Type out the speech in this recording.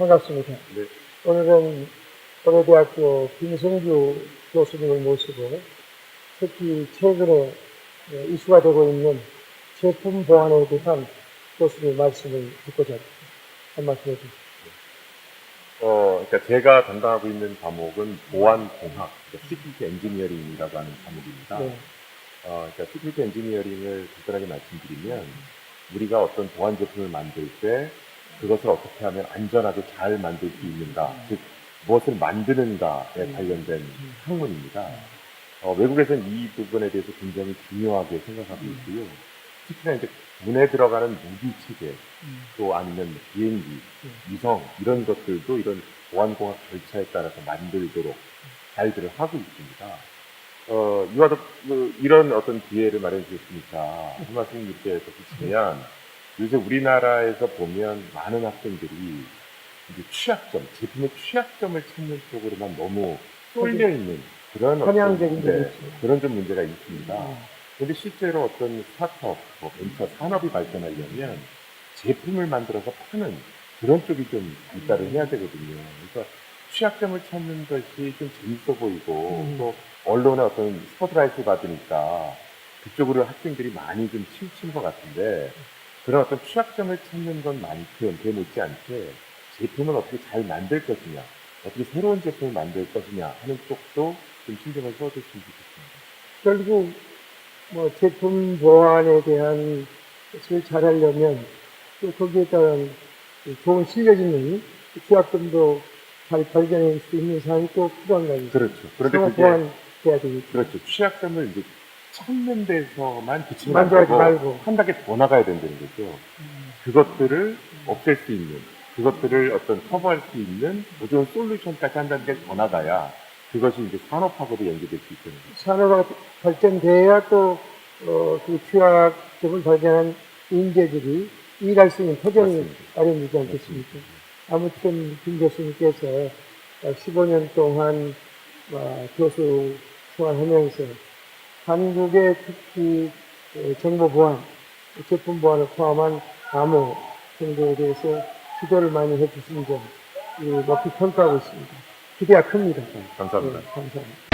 반갑습니다. 네. 오늘은 고려대학교 김성규 교수님을 모시고 특히 최근에 예, 이슈가 되고 있는 제품 보안에 대한 교수님 말씀을 듣고자 합니다. 한 말씀 해주세요. 어, 그러니까 제가 담당하고 있는 과목은 보안공학, 그러니까 시큐리티 엔지니어링이라고 하는 과목입니다. 네. 어, 그러니까 시큐리티 엔지니어링을 간단하게 말씀드리면 우리가 어떤 보안 제품을 만들 때 그것을 어떻게 하면 안전하게 잘 만들 수 있는가, 즉 무엇을 만드는가에 관련된 학문입니다. 어, 외국에서는 이 부분에 대해서 굉장히 중요하게 생각하고 있고요. 특히나 이제 문에 들어가는 무기 체계, 또 아니면 비행기, 위성 이런 것들도 이런 보안공학 절차에 따라서 만들도록 잘들을 하고 있습니다. 어, 이와 더, 그, 이런 어떤 기회를 마련해 주셨으니까 한 말씀 이렇게 덧붙이면 요새 우리나라에서 보면 많은 학생들이 이제 취약점, 제품의 취약점을 찾는 쪽으로만 너무 쏠려 있는 그런 어떤, 편향적인 점이 네. 그런 좀 문제가 있습니다. 근데 실제로 어떤 스타트업, 뭐 벤처 산업이 발전하려면 제품을 만들어서 파는 그런 쪽이 좀 입다를 해야 되거든요. 그래서 취약점을 찾는 것이 좀 재밌어 보이고 음. 또 언론의 어떤 스포트라이트 받으니까 그쪽으로 학생들이 많이 좀 치우치는 것 같은데 그런 어떤 취약점을 찾는 것만큼 돼 못지 않게 제품을 어떻게 잘 만들 것이냐 어떻게 새로운 제품을 만들 것이냐 하는 쪽도 좀 신경을 써줬으면 좋겠습니다. 결국 뭐 제품 보안에 대한 것을 잘하려면 또 거기에 따른 그 좋은 실력 있는 취약점도 잘 발견할 수 있는 사람이 또 필요한 거 아니죠. 그렇죠. 그런데 그게 보완해야 되겠죠. 그렇죠. 취약점을 이제 찾는 데서만 그치면 안 만족하지 되고 말고. 한 단계 더 나가야 된다는 거죠. 그것들을 없앨 수 있는, 그것들을 어떤 커버할 수 있는 모든 솔루션까지 한 단계 더 나가야 그것이 이제 산업하고도 연계될 수 있다는 거죠. 산업화 발전돼야 또, 어, 그 취약점을 발견한 인재들이 일할 수 있는 맞습니다. 마련되지 않겠습니까? 아무튼 김 교수님께서 15년 동안 어, 교수 생활하면서 한국의 특히 어, 정보 보안, 제품 보안을 포함한 암호 정도에 대해서 기도를 많이 해주신 점, 이 높이 평가하고 있습니다. 기대가 큽니다. 감사합니다. 네, 감사합니다.